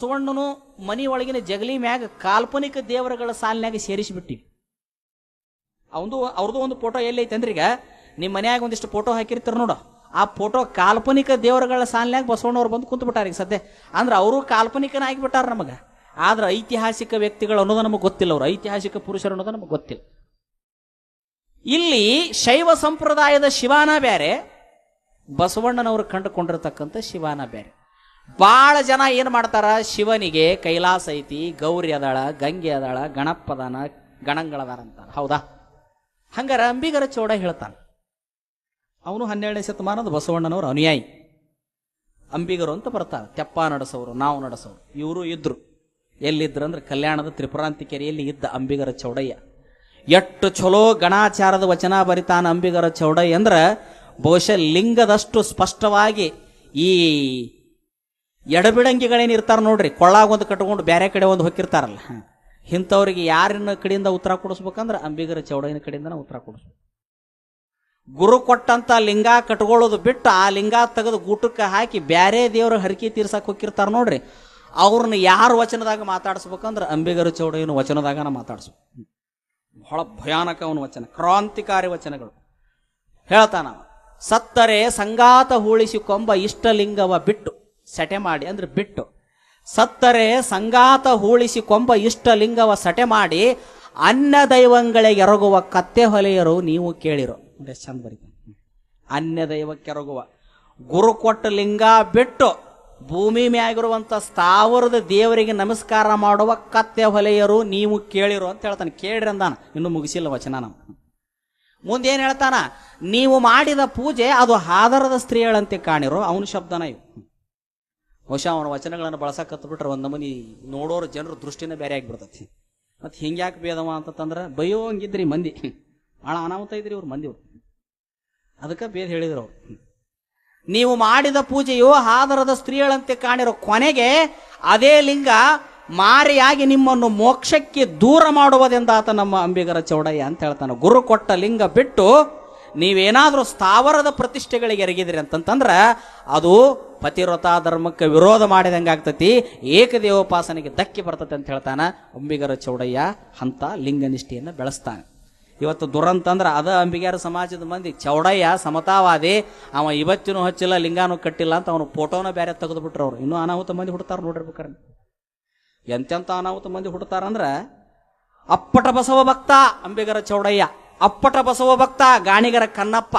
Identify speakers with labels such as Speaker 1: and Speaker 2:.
Speaker 1: ಬಸವಣ್ಣನು ಮನಿ ಒಳಗಿನ ಜಗಲಿ ಮ್ಯಾಗ ಕಾಲ್ಪನಿಕ ದೇವರುಗಳ ಸಾಲಿನಾಗ ಸೇರಿಸಿಬಿಟ್ಟಿವಿ. ಅವಂದು ಅವ್ರದ್ದು ಒಂದು ಫೋಟೋ ಎಲ್ಲೈತೆ ಅಂದ್ರೆ ಈಗ ನಿಮ್ಮ ಮನೆಯಾಗ ಒಂದಿಷ್ಟು ಫೋಟೋ ಹಾಕಿರ್ತಾರೆ ನೋಡು. ಆ ಫೋಟೋ ಕಾಲ್ಪನಿಕ ದೇವರುಗಳ ಸಾಲಿನಾಗ ಬಸವಣ್ಣವ್ರು ಬಂದು ಕುಂತು ಬಿಟ್ಟಾರ ಈಗ ಸದ್ಯ. ಅಂದ್ರೆ ಅವರು ಕಾಲ್ಪನಿಕನ ಆಗಿಬಿಟ್ಟಾರ ನಮಗೆ. ಆದ್ರೆ ಐತಿಹಾಸಿಕ ವ್ಯಕ್ತಿಗಳು ಅನ್ನೋದು ನಮಗೆ ಗೊತ್ತಿಲ್ಲ ಅವರು. ಐತಿಹಾಸಿಕ ಪುರುಷರು ಅನ್ನೋದು ನಮಗೆ ಗೊತ್ತಿಲ್ಲ. ಇಲ್ಲಿ ಶೈವ ಸಂಪ್ರದಾಯದ ಶಿವಾನ ಬ್ಯಾರೆ, ಬಸವಣ್ಣನವರು ಕಂಡುಕೊಂಡಿರ್ತಕ್ಕಂಥ ಶಿವಾನ ಬೇರೆ ಭಾಳ ಜನ ಏನು ಮಾಡ್ತಾರ? ಶಿವನಿಗೆ ಕೈಲಾಸ ಐತಿ, ಗೌರಿ ಅದಾಳ, ಗಂಗೆ ಅದಾಳ ಗಣಪ ಅದಾನ, ಗಣಂಗಳದಾರ ಅಂತಾರ. ಹೌದಾ? ಹಂಗಾರೆ ಅಂಬಿಗರ ಚೌಡ ಹೇಳ್ತಾನೆ. ಅವನು ಹನ್ನೆರಡನೇ ಶತಮಾನದ ಬಸವಣ್ಣನವರು ಅನುಯಾಯಿ. ಅಂಬಿಗರು ಅಂತ ಬರ್ತಾರೆ. ತೆಪ್ಪ ನಡೆಸೋರು, ನಾವು ನಡೆಸೋರು. ಇವರು ಇದ್ರು. ಎಲ್ಲಿದ್ರು ಅಂದ್ರೆ ಕಲ್ಯಾಣದ ತ್ರಿಪುರಾಂತಿ ಕೆರೆಯಲ್ಲಿ ಇದ್ದ ಅಂಬಿಗರ ಚೌಡಯ್ಯ. ಎಷ್ಟು ಚಲೋ ಗಣಾಚಾರದ ವಚನ ಬರಿತಾನ ಅಂಬಿಗರ ಚೌಡಯ್ಯ ಅಂದ್ರೆ ಬಹುಶಃ ಲಿಂಗದಷ್ಟು ಸ್ಪಷ್ಟವಾಗಿ ಈ ಎಡಬಿಡಂಗಿಗಳೇನು ಇರ್ತಾರ ನೋಡ್ರಿ. ಕೊಳ್ಳಾಗ ಒಂದು ಕಟ್ಕೊಂಡು ಬೇರೆ ಕಡೆ ಒಂದು ಹೊಕ್ಕಿರ್ತಾರಲ್ಲ. ಇಂಥವ್ರಿಗೆ ಯಾರಿನ ಕಡೆಯಿಂದ ಉತ್ತರ ಕೊಡಿಸ್ಬೇಕಂದ್ರೆ ಅಂಬಿಗರ ಚೌಡಯ್ಯನ ಕಡೆಯಿಂದ ಉತ್ತರ ಕೊಡಿಸ್ಬೇಕು. ಗುರು ಕೊಟ್ಟಂತ ಲಿಂಗ ಕಟ್ಕೊಳ್ಳೋದು ಬಿಟ್ಟು ಆ ಲಿಂಗ ತೆಗೆದು ಗೂಟಕ್ಕೆ ಹಾಕಿ ಬ್ಯಾರೆ ದೇವ್ರ ಹರಕೆ ತೀರ್ಸಕ್ ಹೋಗಿರ್ತಾರ ನೋಡ್ರಿ. ಅವ್ರನ್ನ ಯಾರು ವಚನದಾಗ ಮಾತಾಡಿಸ್ಬೇಕಂದ್ರೆ ಅಂಬಿಗರ ಚೌಡಯ್ಯನ ವಚನದಾಗನ ಮಾತಾಡಿಸ್ಬೇಕು. ಬಹಳ ಭಯಾನಕ ಅವನ ವಚನ, ಕ್ರಾಂತಿಕಾರಿ ವಚನಗಳು. ಹೇಳ್ತಾನ. ಸತ್ತರೆ ಸಂಗಾತ ಹೂಳಿಸಿಕೊಂಬ ಇಷ್ಟಲಿಂಗವ ಬಿಟ್ಟು ಸೆಟೆ ಮಾಡಿ ಅಂದ್ರೆ ಬಿಟ್ಟು. ಸತ್ತರೆ ಸಂಗಾತ ಹೂಳಿಸಿ ಕೊಂಬ ಇಷ್ಟಲಿಂಗವ ಸಟೆ ಮಾಡಿ ಅನ್ನ ದೈವಂಗಳಿಗೆ ಎರಗುವ ಕತ್ತೆ ಹೊಲೆಯರು ನೀವು ಕೇಳಿರೋ. ಅಂದ್ರೆ ಚಂದ ಬರೀತ. ಅನ್ಯ ದೈವಕ್ಕೆರಗುವ ಗುರು ಕೊಟ್ಟ ಲಿಂಗ ಬಿಟ್ಟು ಭೂಮಿ ಮ್ಯಾಗಿರುವಂಥ ಸ್ಥಾವರದ ದೇವರಿಗೆ ನಮಸ್ಕಾರ ಮಾಡುವ ಕತ್ತೆ ಹೊಲೆಯರು ನೀವು ಕೇಳಿರು ಅಂತ ಹೇಳ್ತಾನೆ. ಕೇಳಿರಿ ಅಂದಾನ. ಇನ್ನು ಮುಗಿಸಿಲ್ಲ ವಚನ ನಾವು ಮುಂದೇನು ಹೇಳ್ತಾನ? ನೀವು ಮಾಡಿದ ಪೂಜೆ ಅದು ಹಾದರದ ಸ್ತ್ರೀಗಳಂತೆ ಕಾಣಿರೋ. ಅವನ ಶಬ್ದನ ಇವು. ಬಹುಶಃ ಅವನ ವಚನಗಳನ್ನು ಬಳಸಕತ್ತು ಬಿಟ್ರೆ ಒಂದು ನಮೂನಿ ನೋಡೋರು ಜನರ ದೃಷ್ಟಿನ ಬೇರೆ ಆಗಿಬಿಡ್ತತಿ. ಮತ್ತೆ ಹಿಂಗ್ಯಾಕೆ ಭೇದವ ಅಂತಂದ್ರೆ ಬಯೋ ಹಂಗಿದ್ರಿ ಮಂದಿ. ಭಾಳ ಅನಾಹುತ ಇದ್ರಿ ಇವ್ರು ಮಂದಿ ಅವ್ರು ಅದಕ್ಕೆ ಭೇದ ಹೇಳಿದ್ರು ಅವ್ರು. ನೀವು ಮಾಡಿದ ಪೂಜೆಯು ಆಧಾರದ ಸ್ತ್ರೀಗಳಂತೆ ಕಾಣಿರೋ ಕೊನೆಗೆ ಅದೇ ಲಿಂಗ ಮಾರಿಯಾಗಿ ನಿಮ್ಮನ್ನು ಮೋಕ್ಷಕ್ಕೆ ದೂರ ಮಾಡುವುದೆಂದಾತ ನಮ್ಮ ಅಂಬಿಗರ ಚೌಡಯ್ಯ ಅಂತ ಹೇಳ್ತಾನೆ. ಗುರು ಕೊಟ್ಟ ಲಿಂಗ ಬಿಟ್ಟು ನೀವೇನಾದರೂ ಸ್ಥಾವರದ ಪ್ರತಿಷ್ಠೆಗಳಿಗೆ ಎರಗಿದ್ರಿ ಅಂತಂತಂದ್ರೆ ಅದು ಪತಿವ್ರತ ಧರ್ಮಕ್ಕೆ ವಿರೋಧ ಮಾಡಿದಂಗೆ ಆಗ್ತತಿ. ಏಕದೇವೋಪಾಸನೆಗೆ ಧಕ್ಕೆ ಬರ್ತತಿ ಅಂತ ಹೇಳ್ತಾನೆ ಅಂಬಿಗರ ಚೌಡಯ್ಯ ಅಂತ ಲಿಂಗನಿಷ್ಠೆಯನ್ನು ಬೆಳೆಸ್ತಾನೆ. ಇವತ್ತು ದುರಂತ ಅಂದ್ರೆ ಅದ ಅಂಬಿಗ್ಯಾರ ಸಮಾಜದ ಮಂದಿ ಚೌಡಯ್ಯ ಸಮತಾವಾದಿ, ಅವ ಇವತ್ತಿನೂ ಹಚ್ಚಿಲ್ಲ, ಲಿಂಗಾನು ಕಟ್ಟಿಲ್ಲ ಅಂತ ಅವನು ಫೋಟೋನ ಬೇರೆ ತೆಗೆದು ಬಿಟ್ರು ಅವ್ರು. ಇನ್ನೂ ಅನಾಹುತ ಮಂದಿ ಹುಡ್ತಾರ ನೋಡಿರ್ಬೇಕಾರೆ ಎಂತೆಂತ ಅನಾಹುತ ಮಂದಿ ಹುಡ್ತಾರಂದ್ರೆ ಅಪ್ಪಟ ಬಸವ ಭಕ್ತ ಅಂಬಿಗರ ಚೌಡಯ್ಯ ಅಪ್ಪಟ ಬಸವ ಭಕ್ತ ಗಾಣಿಗರ ಕನ್ನಪ್ಪ.